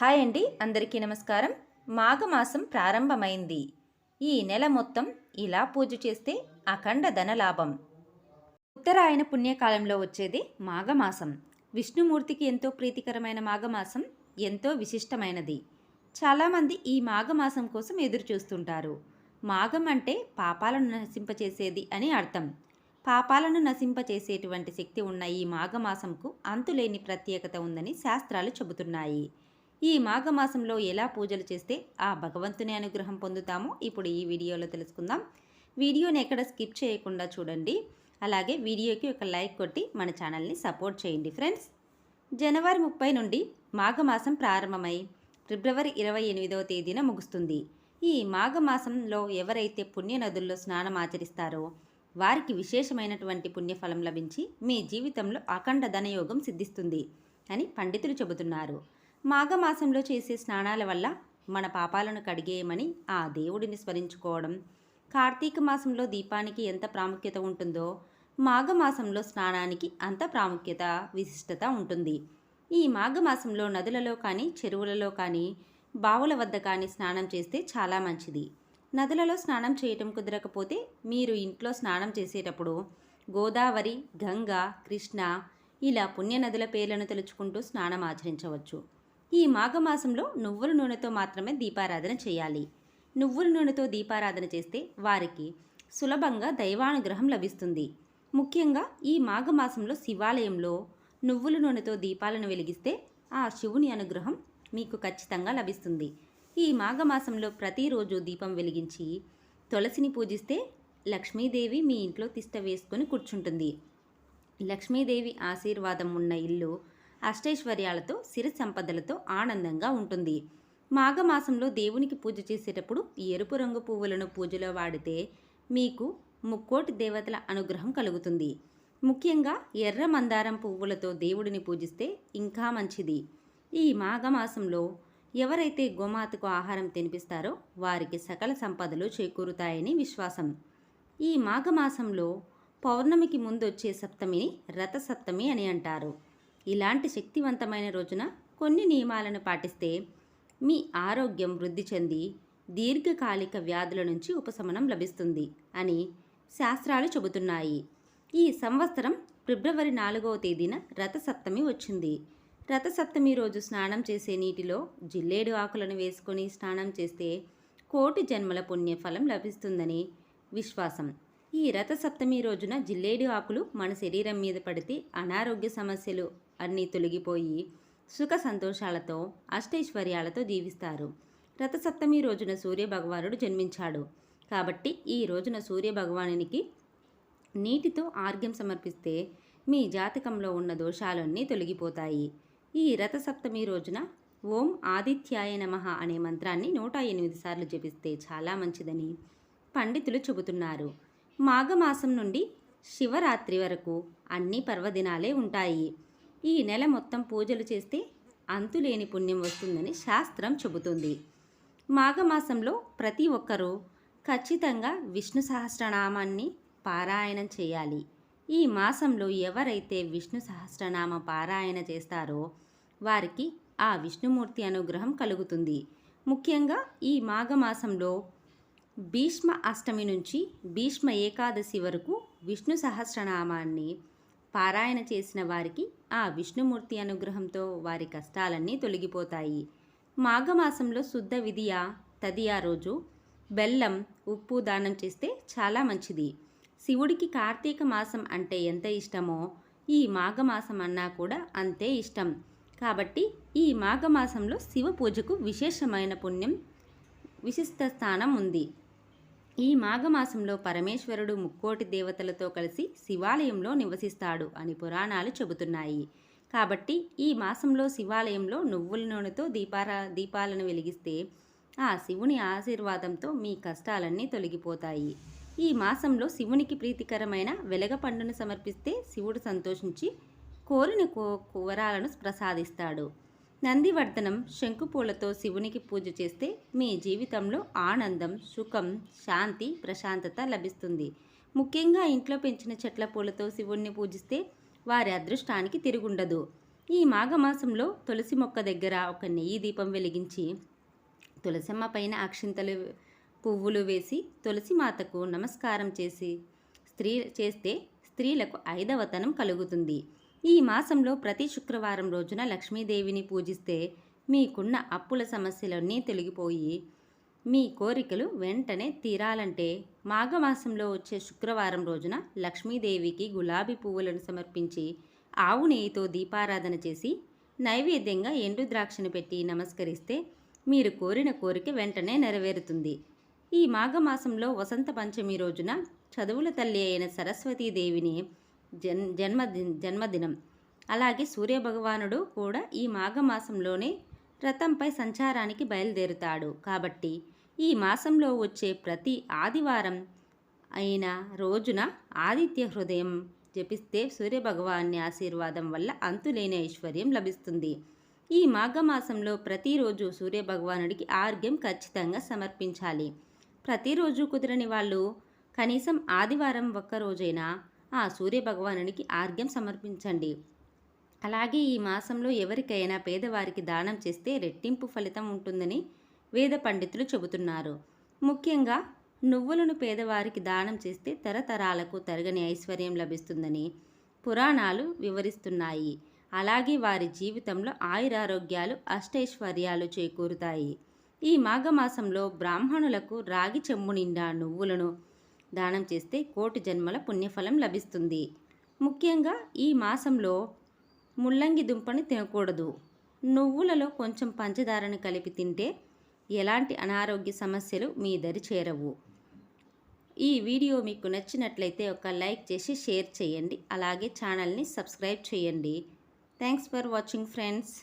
Hi అండి అందరికీ నమస్కారం. మాఘమాసం ప్రారంభమైంది. ఈ నెల మొత్తం ఇలా పూజ చేస్తే అఖండ ధనలాభం ఉత్తరాయణ పుణ్యకాలంలో వచ్చేది మాఘమాసం. విష్ణుమూర్తికి ఎంతో ప్రీతికరమైన మాఘమాసం ఎంతో విశిష్టమైనది. చాలామంది ఈ మాఘమాసం కోసం ఎదురు చూస్తుంటారు మాఘం అంటే పాపాలను నశింపచేసేది అని అర్థం. పాపాలను నశింపచేసేటువంటి శక్తి ఉన్న ఈ మాఘమాసంకు అంతులేని ప్రత్యేకత ఉందని శాస్త్రాలు చెబుతున్నాయి. ఈ మాఘమాసంలో ఎలా పూజలు చేస్తే ఆ భగవంతుని అనుగ్రహం పొందుతామో ఇప్పుడు ఈ వీడియోలో తెలుసుకుందాం. వీడియోని ఎక్కడ స్కిప్ చేయకుండా చూడండి. అలాగే వీడియోకి ఒక లైక్ కొట్టి మన ఛానల్ని సపోర్ట్ చేయండి ఫ్రెండ్స్. జనవరి ముప్పై నుండి మాఘమాసం ప్రారంభమై ఫిబ్రవరి ఇరవై ఎనిమిదవ తేదీన ముగుస్తుంది. ఈ మాఘమాసంలో ఎవరైతే పుణ్య నదుల్లో స్నానం ఆచరిస్తారో వారికి విశేషమైనటువంటి పుణ్యఫలం లభించి మీ జీవితంలో అఖండ ధనయోగం సిద్ధిస్తుంది అని పండితులు చెబుతున్నారు. మాఘమాసంలో చేసే స్నానాల వల్ల మన పాపాలను కడిగేయమని ఆ దేవుడిని స్మరించుకోవడం కార్తీక మాసంలో దీపానికి ఎంత ప్రాముఖ్యత ఉంటుందో మాఘమాసంలో స్నానానికి అంత ప్రాముఖ్యత విశిష్టత ఉంటుంది. ఈ మాఘమాసంలో నదులలో కానీ చెరువులలో కానీ బావుల వద్ద కానీ స్నానం చేస్తే చాలా మంచిది. నదులలో స్నానం చేయటం కుదరకపోతే మీరు ఇంట్లో స్నానం చేసేటప్పుడు గోదావరి గంగా కృష్ణ ఇలా పుణ్య నదుల పేర్లను తెలుసుకుంటూ స్నానం ఆచరించవచ్చు. ఈ మాఘమాసంలో నువ్వుల నూనెతో మాత్రమే దీపారాధన చేయాలి. నువ్వుల నూనెతో దీపారాధన చేస్తే వారికి సులభంగా దైవానుగ్రహం లభిస్తుంది. ముఖ్యంగా ఈ మాఘమాసంలో శివాలయంలో నువ్వుల నూనెతో దీపాలను వెలిగిస్తే ఆ శివుని అనుగ్రహం మీకు ఖచ్చితంగా లభిస్తుంది. ఈ మాఘమాసంలో ప్రతిరోజు దీపం వెలిగించి తులసిని పూజిస్తే లక్ష్మీదేవి మీ ఇంట్లో తిష్ట వేసుకొని కూర్చుంటుంది. లక్ష్మీదేవి ఆశీర్వాదం ఉన్న ఇల్లు అష్టైశ్వర్యాలతో సిరి సంపదలతో ఆనందంగా ఉంటుంది. మాఘమాసంలో దేవునికి పూజ చేసేటప్పుడు ఎరుపు రంగు పువ్వులను పూజలో వాడితే మీకు ముక్కోటి దేవతల అనుగ్రహం కలుగుతుంది. ముఖ్యంగా ఎర్ర మందారం పువ్వులతో దేవుడిని పూజిస్తే ఇంకా మంచిది. ఈ మాఘమాసంలో ఎవరైతే గోమాతకు ఆహారం తినిపిస్తారో వారికి సకల సంపదలు చేకూరుతాయని విశ్వాసం. ఈ మాఘమాసంలో పౌర్ణమికి ముందు వచ్చే సప్తమిని రథసప్తమి అని అంటారు. ఇలాంటి శక్తివంతమైన రోజున కొన్ని నియమాలను పాటిస్తే మీ ఆరోగ్యం వృద్ధి చెంది దీర్ఘకాలిక వ్యాధుల నుంచి ఉపశమనం లభిస్తుంది అని శాస్త్రాలు చెబుతున్నాయి. ఈ సంవత్సరం ఫిబ్రవరి నాలుగవ తేదీన రథసప్తమి వచ్చింది. రథసప్తమి రోజు స్నానం చేసే నీటిలో జిల్లేడు ఆకులను వేసుకొని స్నానం చేస్తే కోటి జన్మల పుణ్యఫలం లభిస్తుందని విశ్వాసం. ఈ రథసప్తమి రోజున జిల్లేడు ఆకులు మన శరీరం మీద పడితే అనారోగ్య సమస్యలు అన్నీ తొలగిపోయి సుఖ సంతోషాలతో అష్టైశ్వర్యాలతో జీవిస్తారు. రథసప్తమి రోజున సూర్య భగవానుడు జన్మించాడు. కాబట్టి ఈ రోజున సూర్య భగవానునికి నీటితో ఆర్ఘ్యం సమర్పిస్తే మీ జాతకంలో ఉన్న దోషాలన్నీ తొలగిపోతాయి. ఈ రథసప్తమి రోజున ఓం ఆదిత్యాయ నమః అనే మంత్రాన్ని నూట ఎనిమిది సార్లు జపిస్తే చాలా మంచిదని పండితులు చెబుతున్నారు. మాఘమాసం నుండి శివరాత్రి వరకు అన్ని పర్వదినాలే ఉంటాయి. ఈ నెల మొత్తం పూజలు చేస్తే అంతులేని పుణ్యం వస్తుందని శాస్త్రం చెబుతుంది. మాఘమాసంలో ప్రతి ఒక్కరూ ఖచ్చితంగా విష్ణు సహస్రనామాన్ని పారాయణం చేయాలి. ఈ మాసంలో ఎవరైతే విష్ణు సహస్రనామ పారాయణ చేస్తారో వారికి ఆ విష్ణుమూర్తి అనుగ్రహం కలుగుతుంది. ముఖ్యంగా ఈ మాఘమాసంలో భీష్మ అష్టమి నుంచి భీష్మ ఏకాదశి వరకు విష్ణు సహస్రనామాన్ని పారాయణ చేసిన వారికి ఆ విష్ణుమూర్తి అనుగ్రహంతో వారి కష్టాలన్నీ తొలగిపోతాయి. మాఘమాసంలో శుద్ధ విధియ తదియా రోజు బెల్లం ఉప్పు దానం చేస్తే చాలా మంచిది. శివుడికి కార్తీక మాసం అంటే ఎంత ఇష్టమో ఈ మాఘమాసం అన్నా కూడా అంతే ఇష్టం. కాబట్టి ఈ మాఘమాసంలో శివ పూజకు విశేషమైన పుణ్యం విశిష్ట స్థానం ఉంది. ఈ మాఘమాసంలో పరమేశ్వరుడు ముక్కోటి దేవతలతో కలిసి శివాలయంలో నివసిస్తాడు అని పురాణాలు చెబుతున్నాయి. కాబట్టి ఈ మాసంలో శివాలయంలో నువ్వుల నూనెతో దీపారా దీపాలను వెలిగిస్తే ఆ శివుని ఆశీర్వాదంతో మీ కష్టాలన్నీ తొలగిపోతాయి. ఈ మాసంలో శివునికి ప్రీతికరమైన వెలగపండును సమర్పిస్తే శివుడు సంతోషించి కోరిన కో వరాలను ప్రసాదిస్తాడు. నందివర్ధనం శంకుపూలతో శివునికి పూజ చేస్తే మీ జీవితంలో ఆనందం సుఖం శాంతి ప్రశాంతత లభిస్తుంది. ముఖ్యంగా ఇంట్లో పెంచిన చెట్ల పూలతో శివుణ్ణి పూజిస్తే వారి అదృష్టానికి తిరుగుండదు. ఈ మాఘమాసంలో తులసి మొక్క దగ్గర ఒక నెయ్యి దీపం వెలిగించి తులసమ్మ పైన అక్షింతలు పువ్వులు వేసి తులసి మాతకు నమస్కారం చేసి స్త్రీ చేస్తే స్త్రీలకు ఐదవతనం కలుగుతుంది. ఈ మాసంలో ప్రతి శుక్రవారం రోజున లక్ష్మీదేవిని పూజిస్తే మీకున్న అప్పుల సమస్యలన్నీ తొలగిపోయి మీ కోరికలు వెంటనే తీరాలంటే మాఘమాసంలో వచ్చే శుక్రవారం రోజున లక్ష్మీదేవికి గులాబీ పువ్వులను సమర్పించి ఆవు నెయ్యితో దీపారాధన చేసి నైవేద్యంగా ఎండు ద్రాక్షను పెట్టి నమస్కరిస్తే మీరు కోరిన కోరిక వెంటనే నెరవేరుతుంది. ఈ మాఘమాసంలో వసంత పంచమి రోజున చదువుల తల్లి అయిన సరస్వతీదేవిని జన్ జన్మది జన్మదినం. అలాగే సూర్యభగవానుడు కూడా ఈ మాఘమాసంలోనే రథంపై సంచారానికి బయలుదేరుతాడు. కాబట్టి ఈ మాసంలో వచ్చే ప్రతి ఆదివారం అయిన రోజున ఆదిత్య హృదయం జపిస్తే సూర్యభగవాన్ని ఆశీర్వాదం వల్ల అంతులేని ఐశ్వర్యం లభిస్తుంది. ఈ మాఘమాసంలో ప్రతిరోజు సూర్యభగవానుడికి ఆర్ఘ్యం ఖచ్చితంగా సమర్పించాలి. ప్రతిరోజు కుదరని వాళ్ళు కనీసం ఆదివారం ఒక్కరోజైనా ఆ సూర్యభగవానునికి ఆర్ఘ్యం సమర్పించండి. అలాగే ఈ మాసంలో ఎవరికైనా పేదవారికి దానం చేస్తే రెట్టింపు ఫలితం ఉంటుందని వేద పండితులు చెబుతున్నారు. ముఖ్యంగా నువ్వులను పేదవారికి దానం చేస్తే తరతరాలకు తరగని ఐశ్వర్యం లభిస్తుందని పురాణాలు వివరిస్తున్నాయి. అలాగే వారి జీవితంలో ఆయురారోగ్యాలు అష్టైశ్వర్యాలు చేకూరుతాయి. ఈ మాఘమాసంలో బ్రాహ్మణులకు రాగి చెంబు నిండా నువ్వులను దానం చేస్తే కోటి జన్మల పుణ్యఫలం లభిస్తుంది. ముఖ్యంగా ఈ మాసంలో ముల్లంగి దుంపని తినకూడదు. నువ్వులలో కొంచెం పంచదారను కలిపి తింటే ఎలాంటి అనారోగ్య సమస్యలు మీ దరి చేరవు. ఈ వీడియో మీకు నచ్చినట్లయితే ఒక లైక్ చేసి షేర్ చేయండి. అలాగే ఛానల్ని సబ్స్క్రైబ్ చేయండి. Thanks for watching friends.